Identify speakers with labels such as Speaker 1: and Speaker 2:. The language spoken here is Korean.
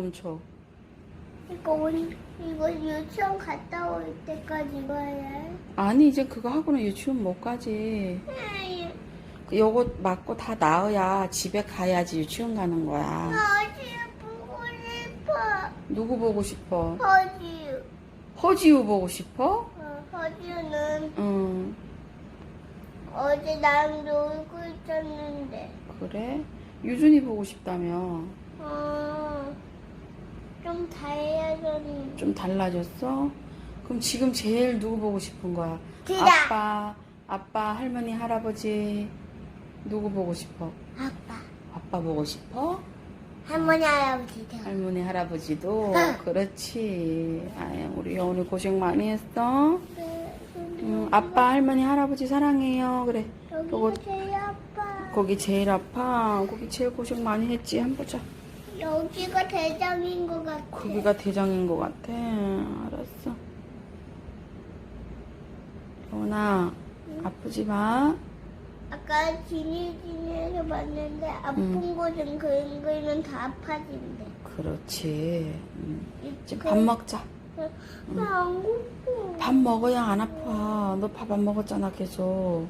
Speaker 1: 멈춰.
Speaker 2: 이거 온, 이거 유치원 갔다 올 때까지 봐야
Speaker 1: 아니 이제 그거 하고는 유치원 못 가지.
Speaker 2: 해.
Speaker 1: 요거 맞고 다 나아야 집에 가야지 유치원 가는 거야.
Speaker 2: 어지 보고 싶어.
Speaker 1: 누구 보고 싶어?
Speaker 2: 어지.
Speaker 1: 허지우 보고 싶어?
Speaker 2: 어, 어지는
Speaker 1: 응.
Speaker 2: 어제 나랑 놀고 있었는데.
Speaker 1: 그래? 유준이 보고 싶다며.
Speaker 2: 어, 좀 달라졌는데.
Speaker 1: 좀 달라졌어? 그럼 지금 제일 누구 보고 싶은 거야?
Speaker 2: 기다.
Speaker 1: 아빠, 아빠, 할머니, 할아버지. 누구 보고 싶어?
Speaker 2: 아빠.
Speaker 1: 아빠 보고 싶어?
Speaker 2: 할머니 할아버지도.
Speaker 1: 할머니, 할아버지도?
Speaker 2: 응.
Speaker 1: 그렇지. 아유, 우리 오늘 고생 많이 했어.
Speaker 2: 네,
Speaker 1: 응, 아빠, 할머니, 할아버지 사랑해요. 그래.
Speaker 2: 여기가
Speaker 1: 요거
Speaker 2: 제일 아파.
Speaker 1: 거기 제일 아파. 거기 제일 고생 많이 했지. 한번 보자.
Speaker 2: 여기가 대장인 것 같아.
Speaker 1: 거기가 대장인 것 같아. 알았어. 여원아, 아프지 마.
Speaker 2: 아까 지니지니에서 봤는데 아픈
Speaker 1: 음.
Speaker 2: 곳은 그림 그리면 다 아파진대.
Speaker 1: 그렇지. 음. 이제
Speaker 2: 그-
Speaker 1: 밥 먹자.
Speaker 2: 나안 고파.
Speaker 1: 밥 먹어야 안 아파. 너 밥 안 먹었잖아, 계속.